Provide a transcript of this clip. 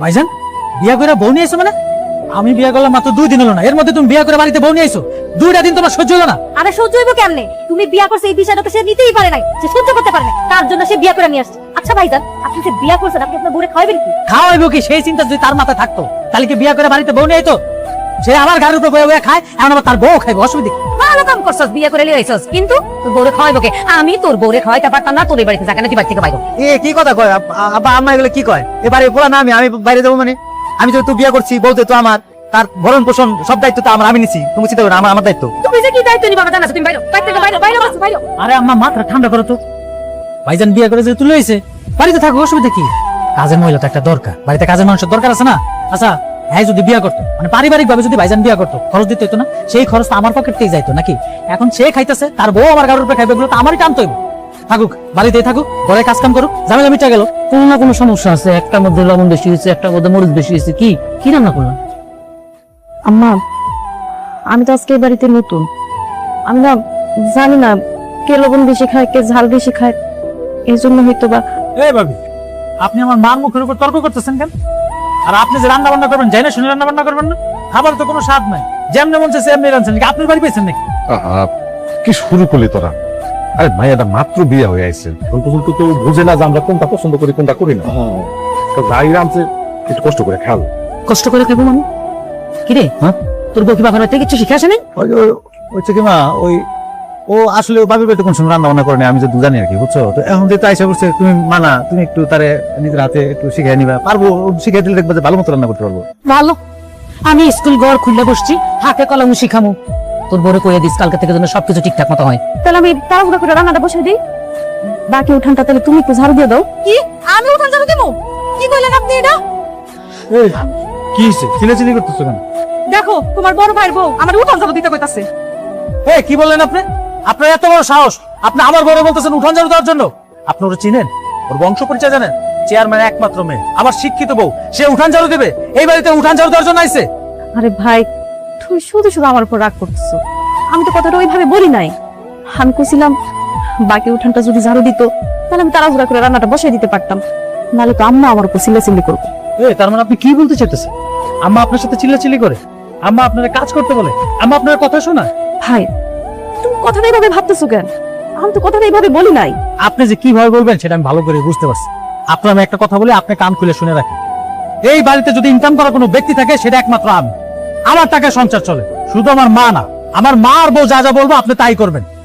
ভাইজান বিয়া করে বউ নিয়ে এসো মানে? আমি বিয়া করলাম মাত্র দুই দিন হলো না। এর মধ্যে তুমি বিয়া করে বাড়িতে বউ নিয়ে এসো দুইটা দিন তোমার সহ্য হলো না। আরে সহ্য হইব কেমনে? তুমি বিয়া করছে এই বিষয়টা তো সে নিতেই পারে নাই। সে সহ্য করতে পারে না তার জন্য সে বিয়া করে নিয়ে আসছে। আচ্ছা ভাইজান আপনি যে বিয়া করছেন আপনি আপনার বউরে খাওয়াবেন কি? খাওয়াইব কি? সেই চিন্তা যদি তার মাথায় থাকতো তাহলে কি বিয়া করে বাড়িতে বউ নিয়ে আইতো? সে আমার গাড়ির উপর বয়ে বয়ে খায় এখন আবার তার বউ খাইবে অসুবিধা? ভালো কাম করছস বিয়া করে লিয়ে আইছস। কিন্তু তোর বউরে খাওয়াইবো কে? আমি তোর বউরে খাওয়াইতে পারতাম না তোর এই বাড়িতে জায়গা না তুই বাড়ি থেকে বাইরো এ কি কথা কয়? আব- আব্বা আম্মা এগুলো কি কয়? এবারে বলা না আমি আমি বাইরে যাব মানে? আমি তো তুই বিয়ে করছি বলতে তো আমার তার ভরণ পোষণ সব দায়িত্ব তো আমার আমি নিছি। তুমি চিন্তা করো আমার আমার দায়িত্ব। তুমি যে কি দায়িত্ব নিবা জানাস তুমি বাইরো থেকে বাইরো বাইরো বাস, বাইরো আরে আম্মা মাথা ঠান্ডা করো তো। ভাইজান বিয়া করে যে তুলে হয়েছে বাড়িতে থাকো অসুবিধা কি? কাজের মহিলা তো একটা দরকার। বাড়িতে কাজের মানুষের দরকার আছে না? আচ্ছা হ্যাঁ যদি বিয়া করতো মানে পারিবারিক ভাবে যদি ভাইজান বিয়া করতো খরচ দিতে হতো না সেই খরচ তো আমার পকেট থেকে যাইতো নাকি? এখন সে খাইতেছে তার বউ আমার গাড়ির উপরে খাইবে এগুলো তো আমারই টানতে হইব। থাকুক বাড়িতেই থাকুক ঘরে কাজ কাম করুক ঝামেলা মিটা গেল। কোনো না কোনো সমস্যা আছে একটার মধ্যে লবণ বেশি হয়েছে একটার মধ্যে মরিচ বেশি হয়েছে কি? কি রান্না করলাম? আম্মা আমি তো আজকে এই বাড়িতে নতুন। আমি না জানি না কে লবণ বেশি খায় কে ঝাল বেশি খায় এই জন্য হয়তো বা এই ভাবি আপনি আমার মার মুখের উপর তর্ক করতেছেন কেন? আর আপনি যে রান্না বান্না করবেন যাই না শুনে রান্না বান্না করবেন না খাবার তো কোনো স্বাদ নাই। যেমনি মন চাইছে এমনি রাঁধছেন নাকি? আপনার বাড়ি পেয়েছেন নাকি? কি শুরু করলি তোরা? আরে মাইয়াটা মাত্র বিয়ে হয়ে আইছে। এখন পর্যন্ত তো বুঝে না যে আমরা কোনটা পছন্দ করি কোনটা করি না। তো যাই রামছে একটু কষ্ট করে খাল। কষ্ট করে খাব মানে? কি রে? হ্যাঁ? তোর বউ কি বাবার বাড়িতে কিছু শিখে আসে নাই? ওই ওই- হচ্ছে কি মা ওই ও আসলে ও বাবির বাড়িতে কোন সময় রান্না বান্না করে আমি যদি জানি আর কি বুঝছ? তো এখন যেহেতু আইসা করছে তুমি মানা তুমি একটু তারে নিজের হাতে একটু শিখিয়ে নিবা। পারব ও শিখিয়ে দিলে দেখবে যে ভালো মতো রান্না করতে পারব। ভালো। আমি স্কুল ঘর খুললে বসছি হাতে কলম শিখামু। তোর বড় কইয়া দিস কালকে থেকে যেন সবকিছু ঠিকঠাক মতো হয়। তাহলে আমি তাড়াহুড়া করে রান্নাটা বসে দিই। বাকি উঠানটা তাহলে তুমি একটু ঝাড়ু দিয়ে দাও। কি? আমি উঠান যাব দেবো কি কইলেন আপনি এটা? এই কি হয়েছে চিলাচিলি করতেছো কেন? দেখো তোমার বড় ভাইয়ের বউ আমার উঠান যাব দিতে কইতাছে। এই কি বললেন আপনি? আপনার এত বড় সাহস? আপনি আমার বড় বলতেছেন উঠান ঝাড়ু দেওয়ার জন্য? আপনি ওরা চিনেন? ওর বংশ পরিচয় জানেন? চেয়ারম্যান একমাত্র মেয়ে। আমার শিক্ষিত বউ। সে উঠান ঝাড়ু দেবে। এই বাড়িতে উঠান ঝাড়ু দেওয়ার জন্য আইছে। আরে ভাই তুমি শুধু শুধু আমার উপর রাগ করতেছো। আমি তো কথাটা ওইভাবে বলি নাই। আমি কইছিলাম বাকি উঠানটা যদি ঝাড়ু দিত তাহলে আমি তাড়াহুড়া করে রান্নাটা বসিয়ে দিতে পারতাম। নাহলে তো আম্মা আমার উপর চিল্লাচিল্লি করব। এ তার মানে আপনি কি বলতে চাইতেছেন? আম্মা আপনার সাথে চিল্লাচিল্লি করে? আম্মা আপনারা কাজ করতে বলে? আম্মা আপনার কথা শোনায়? ভাই কথাটা এইভাবে ভাবতেছো কেন? আমি তো কথাটা এইভাবে বলি নাই। আপনি যে কীভাবে বলবেন সেটা আমি ভালো করে বুঝতে পারছি। আপনার আমি একটা কথা বলি আপনি কান খুলে শুনে রাখেন। এই বাড়িতে যদি ইনকাম করা কোনো ব্যক্তি থাকে, সেটা একমাত্র আমি। আমার টাকা সঞ্চার চলে। শুধু আমার মা না, আমার মা আর বউ যা যা বলব আপনি তাই করবেন।